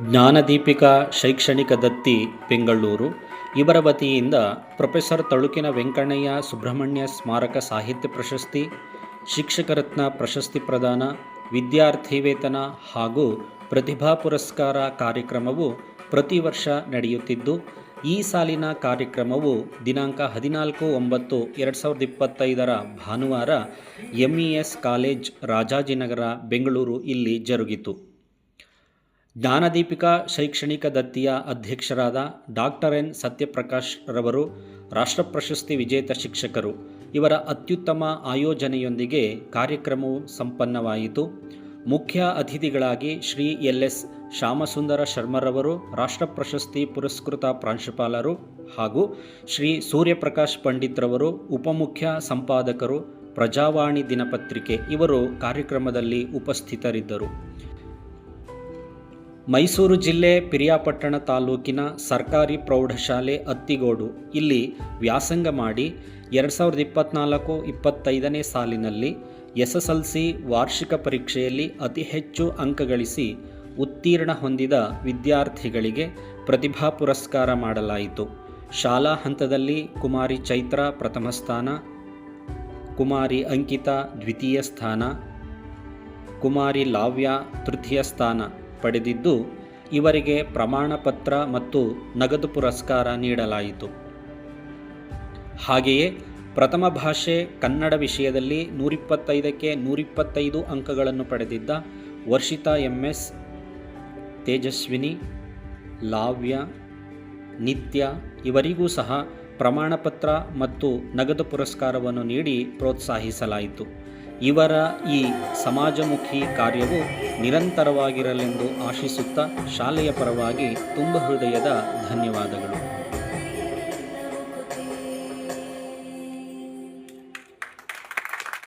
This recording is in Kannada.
ಜ್ಞಾನದೀಪಿಕಾ ಶೈಕ್ಷಣಿಕ ದತ್ತಿ ಬೆಂಗಳೂರು. ಇವರ ವತಿಯಿಂದ ಪ್ರೊಫೆಸರ್ ತಳುಕಿನ ವೆಂಕಣ್ಣಯ್ಯ ಸುಬ್ರಹ್ಮಣ್ಯ ಸ್ಮಾರಕ ಸಾಹಿತ್ಯ ಪ್ರಶಸ್ತಿ, ಶಿಕ್ಷಕರತ್ನ ಪ್ರಶಸ್ತಿ ಪ್ರದಾನ ವಿದ್ಯಾರ್ಥಿ ವೇತನ ಹಾಗೂ ಪ್ರತಿಭಾ ಪುರಸ್ಕಾರ ಕಾರ್ಯಕ್ರಮವು ಪ್ರತಿ ವರ್ಷ ನಡೆಯುತ್ತಿದ್ದು, ಈ ಸಾಲಿನ ಕಾರ್ಯಕ್ರಮವು ದಿನಾಂಕ ಹದಿನಾಲ್ಕು ಒಂಬತ್ತು ಎರಡು ಸಾವಿರದ ಇಪ್ಪತ್ತೈದರ ಭಾನುವಾರ M E S college Rajajinagar, Bengaluru ಇಲ್ಲಿ ಜರುಗಿತು. ಜ್ಞಾನದೀಪಿಕಾ ಶೈಕ್ಷಣಿಕ ದತ್ತಿಯ ಅಧ್ಯಕ್ಷರಾದ ಡಾಕ್ಟರ್ ಎನ್ ಸತ್ಯಪ್ರಕಾಶ್ ರವರು ರಾಷ್ಟ್ರ ಪ್ರಶಸ್ತಿ ವಿಜೇತ ಶಿಕ್ಷಕರು. ಇವರ ಅತ್ಯುತ್ತಮ ಆಯೋಜನೆಯೊಂದಿಗೆ ಕಾರ್ಯಕ್ರಮವು ಸಂಪನ್ನವಾಯಿತು. ಮುಖ್ಯ ಅತಿಥಿಗಳಾಗಿ ಶ್ರೀ ಎಲ್ ಎಸ್ ಶ್ಯಾಮಸುಂದರ ಶರ್ಮರವರು ರಾಷ್ಟ್ರ ಪ್ರಶಸ್ತಿ ಪುರಸ್ಕೃತ ಪ್ರಾಂಶುಪಾಲರು ಹಾಗೂ ಶ್ರೀ ಸೂರ್ಯಪ್ರಕಾಶ್ ಪಂಡಿತ್ರವರು ಉಪಮುಖ್ಯ ಸಂಪಾದಕರು, ಪ್ರಜಾವಾಣಿ ದಿನಪತ್ರಿಕೆ ಇವರು ಕಾರ್ಯಕ್ರಮದಲ್ಲಿ ಉಪಸ್ಥಿತರಿದ್ದರು. ಮೈಸೂರು ಜಿಲ್ಲೆ ಪಿರಿಯಾಪಟ್ಟಣ ತಾಲೂಕಿನ ಸರ್ಕಾರಿ ಪ್ರೌಢಶಾಲೆ ಅತ್ತಿಗೋಡು. ಇಲ್ಲಿ ವ್ಯಾಸಂಗ ಮಾಡಿ ಎರಡು ಸಾವಿರದ ಇಪ್ಪತ್ತ್ನಾಲ್ಕು ಇಪ್ಪತ್ತೈದನೇ ಸಾಲಿನಲ್ಲಿ ಎಸ್ ಎಸ್ ಎಲ್ ಸಿ ವಾರ್ಷಿಕ ಪರೀಕ್ಷೆಯಲ್ಲಿ ಅತಿ ಹೆಚ್ಚು ಅಂಕಗಳಿಸಿ ಉತ್ತೀರ್ಣ ಹೊಂದಿದ ವಿದ್ಯಾರ್ಥಿಗಳಿಗೆ ಪ್ರತಿಭಾ ಪುರಸ್ಕಾರ ಮಾಡಲಾಯಿತು. ಶಾಲಾ ಹಂತದಲ್ಲಿ ಕುಮಾರಿ ಚೈತ್ರ ಪ್ರಥಮ ಸ್ಥಾನ, ಕುಮಾರಿ ಅಂಕಿತಾ ದ್ವಿತೀಯ ಸ್ಥಾನ, ಕುಮಾರಿ ಲಾವ್ಯ ತೃತೀಯ ಸ್ಥಾನ. ಪಡೆದಿದ್ದು ಇವರಿಗೆ ಪ್ರಮಾಣ ಪತ್ರ ಮತ್ತು ನಗದು ಪುರಸ್ಕಾರ ನೀಡಲಾಯಿತು. ಹಾಗೆಯೇ ಪ್ರಥಮ ಭಾಷೆ ಕನ್ನಡ ವಿಷಯದಲ್ಲಿ ನೂರಿಪ್ಪತ್ತೈದಕ್ಕೆ ನೂರಿಪ್ಪತ್ತೈದು ಅಂಕಗಳನ್ನು ಪಡೆದಿದ್ದ ವರ್ಷಿತಾ ಎಂ ಎಸ್ ತೇಜಸ್ವಿನಿ, ಲಾವ್ಯ, ನಿತ್ಯ ಇವರಿಗೂ ಸಹ ಪ್ರಮಾಣಪತ್ರ ಮತ್ತು ನಗದು ಪುರಸ್ಕಾರವನ್ನು ನೀಡಿ ಪ್ರೋತ್ಸಾಹಿಸಲಾಯಿತು. ಇವರ ಈ ಸಮಾಜಮುಖಿ ಕಾರ್ಯವು ನಿರಂತರವಾಗಿರಲೆಂದು ಆಶಿಸುತ್ತಾ ಶಾಲೆಯ ಪರವಾಗಿ ತುಂಬ ಹೃದಯದ ಧನ್ಯವಾದಗಳು.